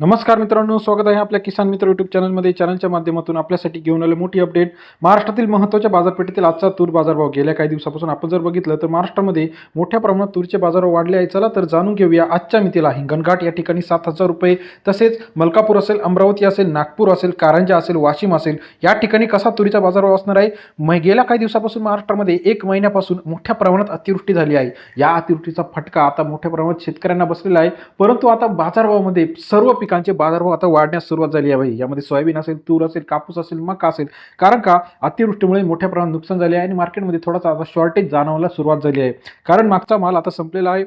नमस्कार मित्रांनो स्वागत आहे आपल्या किसान मित्र युट्यूब चॅनलमध्ये चॅनलच्या माध्यमातून आपल्यासाठी घेऊन आले मोठी अपडेट महाराष्ट्रातील महत्त्वाच्या बाजारपेठेतील आजचा तूर बाजारभाव. गेल्या काही दिवसापासून आपण जर बघितलं तर महाराष्ट्रामध्ये मोठ्या प्रमाणात तूरचे बाजारभाव वाढले आहे चला तर जाणून घेऊया आजच्या मितीला. हिंगणघाट या ठिकाणी सात हजार रुपये तसेच मलकापूर असेल अमरावती असेल नागपूर असेल कारंजा असेल वाशिम असेल या ठिकाणी कसा तुरीचा बाजारभाव असणार आहे? मग गेल्या काही दिवसापासून महाराष्ट्रामध्ये एक महिन्यापासून मोठ्या प्रमाणात अतिवृष्टी झाली आहे. या अतिवृष्टीचा फटका आता मोठ्या प्रमाणात शेतकऱ्यांना बसलेला आहे. परंतु आता बाजारभावामध्ये सर्व पिकांचे बाजारभाव आता वाढण्यास सुरुवात झाली आहे. भाई यामध्ये सोयाबीन असेल तूर असेल कापूस असेल मका असेल. कारण का? अतिवृष्टीमुळे मोठ्या प्रमाणात नुकसान झाले आहे आणि मार्केटमध्ये थोडासा आता शॉर्टेज जाणवायला सुरुवात झाली आहे. कारण मागचा माल आता संपलेला आहे.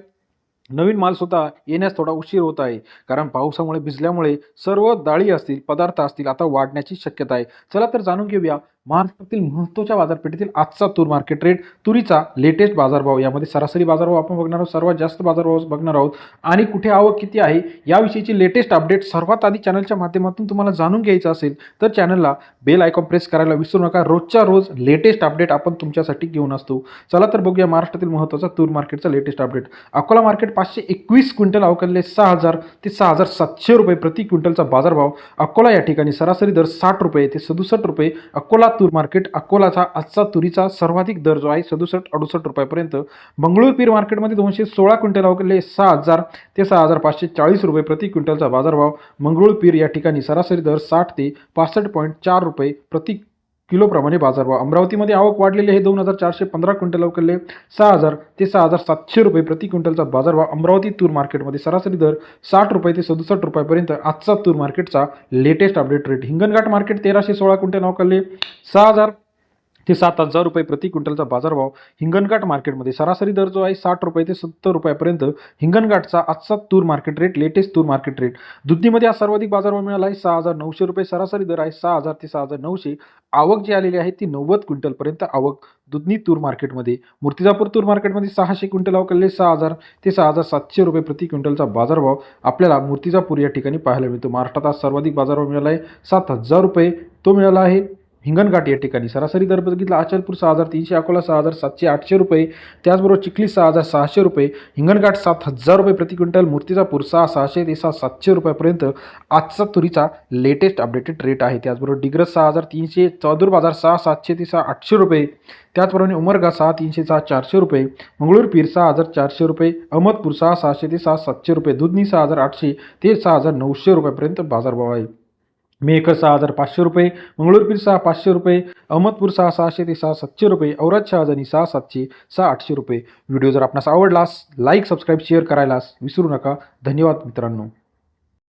नवीन माल सुद्धा येण्यास थोडा उशीर होत आहे. कारण पावसामुळे भिजल्यामुळे सर्व डाळी असतील पदार्थ असतील आता वाढण्याची शक्यता आहे. चला तर जाणून घेऊया महाराष्ट्रातील महत्त्वाच्या बाजारपेठेतील आजचा तूर मार्केट रेट तुरीचा लेटेस्ट बाजारभाव यामध्ये सरासरी बाजारभाव आपण बघणार आहोत सर्वात जास्त बाजारभाव बघणार आहोत. आणि कुठे आवक किती आहे याविषयीची लेटेस्ट अपडेट सर्वात आधी चॅनलच्या माध्यमातून तुम्हाला जाणून घ्यायचं असेल तर चॅनलला बेल आयकॉन प्रेस करायला विसरू नका. रोजच्या रोज लेटेस्ट अपडेट आपण तुमच्यासाठी घेऊन असतो. चला तर बघूया महाराष्ट्रातील महत्त्वाचा तूर मार्केटचा लेटेस्ट अपडेट अकोला मार्केट पाचशे एकवीस क्विंटल अवकलले सहा हजार ते सहा हजार सातशे रुपये प्रति क्विंटलचा बाजारभाव. अकोला या ठिकाणी सरासरी दर साठ रुपये ते सदुसष्ट रुपये. अकोला तूर मार्केट अकोलाचा आजचा तुरीचा सर्वाधिक दर जो आहे सदुसष्ट अडुसष्ट रुपयापर्यंत. मंगळूर पीर मार्केटमध्ये दोनशे सोळा क्विंटल अवकलले सहा हजार ते सहा हजार पाचशे चाळीस रुपये प्रति क्विंटलचा बाजारभाव. मंगळूर पीर या ठिकाणी सरासरी दर साठ ते पासष्ट पॉईंट चार रुपये प्रति किलोप्रमाणे बाजारभाव अमरावतीमध्ये आवक वाढलेली आहे. दोन हजार चारशे पंधरा क्विंटल अवकलले सहा हजार ते सहा हजार सातशे रुपये प्रति क्विंटलचा बाजारभाव अमरावती तूर मार्केटमध्ये सरासरी दर साठ रुपये ते सदुसष्ट रुपयापर्यंत आजचा तूर मार्केटचा latest update rate Hinganghat market तेराशे सोळा क्विंटल अवकलले सहा हजार ते सात हजार रुपये प्रति क्विंटलचा बाजारभाव हिंगणघाट मार्केटमध्ये. सरासरी दर जो आहे साठ रुपये ते सत्तर रुपयापर्यंत हिंगणघाटचा आजचा तूर मार्केट रेट लेटेस्ट तूर मार्केट रेट दुधीमध्ये आज सर्वाधिक बाजारभाव मिळाला आहे सहा हजार नऊशे रुपये. सरासरी दर आहे सहा हजार ते सहा हजार नऊशे. आवक जी आलेली आहे ती नव्वद क्विंटलपर्यंत आवक दुधनी तूर मार्केटमध्ये. मूर्तिजापूर तूर मार्केटमध्ये सहाशे क्विंटल अवकलले सहा हजार ते सहा हजार सातशे रुपये प्रति क्विंटलचा बाजारभाव आपल्याला मूर्तिजापूर या ठिकाणी पाहायला मिळतो. महाराष्ट्रात आज सर्वाधिक बाजारभाव मिळाला आहे सात हजार रुपये तो मिळाला आहे. हिंगणघाट या ठिकाणी. सरासरी दर बघितला अचलपूर सहा हजार तीनशे अकोला सहा हजार सातशे आठशे रुपये त्याचबरोबर चिखली सहा हजार सहाशे रुपये हिंगणघाट सात हजार रुपये प्रति क्विंटल मूर्तिजापूर सहा सहाशे ते सहा सातशे रुपयापर्यंत आजचा तुरीचा लेटेस्ट अपडेटेड रेट आहे. त्याचबरोबर डिग्रज सहा हजार तीनशे चौदूर बाजार सहा सातशे ते सहा आठशे रुपये त्याचप्रमाणे उमरगा सहा तीनशे सहा चारशे रुपये मंगळूर पीर सहा हजार चारशे रुपये अहमदपूर सहा सहाशे ते सहा सातशे रुपये दुधनी सहा हजार आठशे ते सहा हजार नऊशे रुपयापर्यंत बाजारभाव आहे. मेहकर सहा हजार पाचशे रुपये मंगळूरपीर सहा पाचशे रुपये अहमदपूर सहा सहाशे ते सहा सातशे रुपये औरत शहाजनी सहा सातशे सहा आठशे रुपये. व्हिडिओ जर आपणास आवडलास लाईक सबस्क्राईब शेअर करायलास विसरू नका. धन्यवाद मित्रांनो.